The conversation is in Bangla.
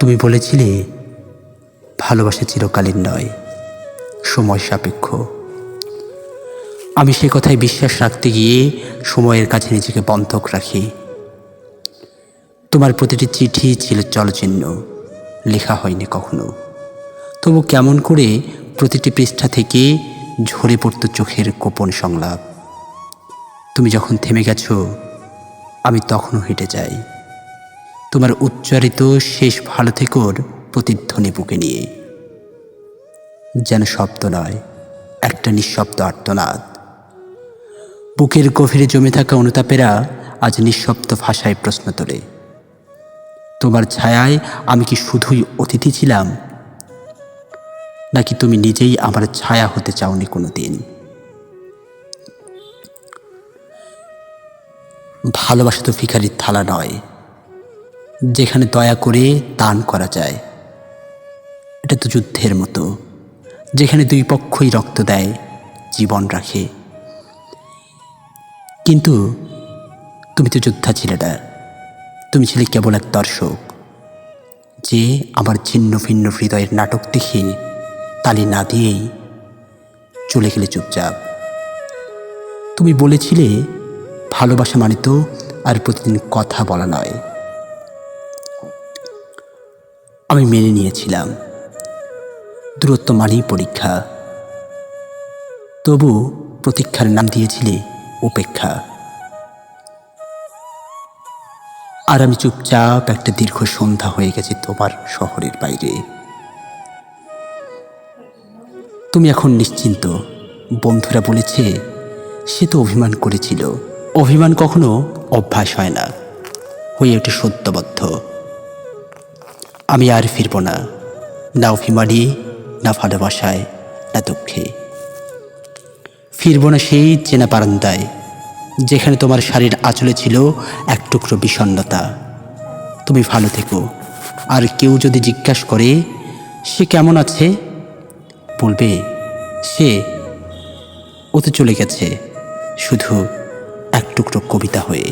তুমি বলেছিলে, ভালোবাসা চিরকালীন নয়, সময় সাপেক্ষ। আমি সে কথায় বিশ্বাস রাখতে গিয়ে সময়ের কাছে নিজেকে বন্ধক রাখি। তোমার প্রতিটি চিঠি ছিল চলচিহ্ন, লেখা হয়নি কখনো। তবু কেমন করে প্রতিটি পৃষ্ঠা থেকে ঝরে পড়তো চোখের গোপন সংলাপ। তুমি যখন থেমে গেছো, আমি তখনও হেঁটে যাই। তোমার উচ্চারিত শেষ ভালো থেকোর প্রতিধ্বনি বুকে নিয়ে। যেন শব্দ নয়, একটা নিঃশব্দ আর্তনাদ। বুকের গভীরে জমে থাকা অনুতাপেরা আজ নিঃশব্দ ভাষায় প্রশ্ন তোলে। তোমার ছায়ায় আমি কি শুধুই অতিথি ছিলাম? নাকি তুমি নিজেই আমার ছায়া হতে চাওনি কোনো দিন ভালোবাসা তো ফিকারির থালা নয় যেখানে দয়া করে দান করা যায়। এটা তো যুদ্ধের মতো, যেখানে দুই পক্ষই রক্ত দেয়, জীবন রাখে। কিন্তু তুমি তো যোদ্ধা ছিলে না, তুমি ছিলে কেবল এক দর্শক। যে আমার ছিন্ন ভিন্ন হৃদয়ের নাটক দেখে তালি না দিয়েই চলে গেলে চুপচাপ। তুমি বলেছিলে, ভালোবাসা মানে তো আর প্রতিদিন কথা বলা নয়। আমি মেনে নিয়েছিলাম। দূরত্ব মানেই পরীক্ষা। তবু প্রতীক্ষার নাম দিয়েছিলে উপেক্ষা। আর আমি চুপচাপ একটা দীর্ঘ সন্ধ্যা হয়ে গেছে তোমার শহরের বাইরে। তুমি এখন নিশ্চিন্ত, বন্ধুরা বলেছে, সে তো অভিমান করেছিল। অভিমান কখনো অভ্যাস হয় না। হয়ে ওঠে সত্যবদ্ধ। আমি আর ফিরব না। না অভিমানী না ভালোবাসায়, না দুঃখে। ফিরব না সেই চেনা বারান্দায়, যেখানে তোমার শাড়ির আঁচলে ছিল এক টুকরো বিষণ্ণতা। তুমি ভালো থেকো, আর কেউ যদি জিজ্ঞাসা করে, সে কেমন আছে? বলবে, সে ওতে চলে গেছে, শুধু এক টুকরো কবিতা হয়ে।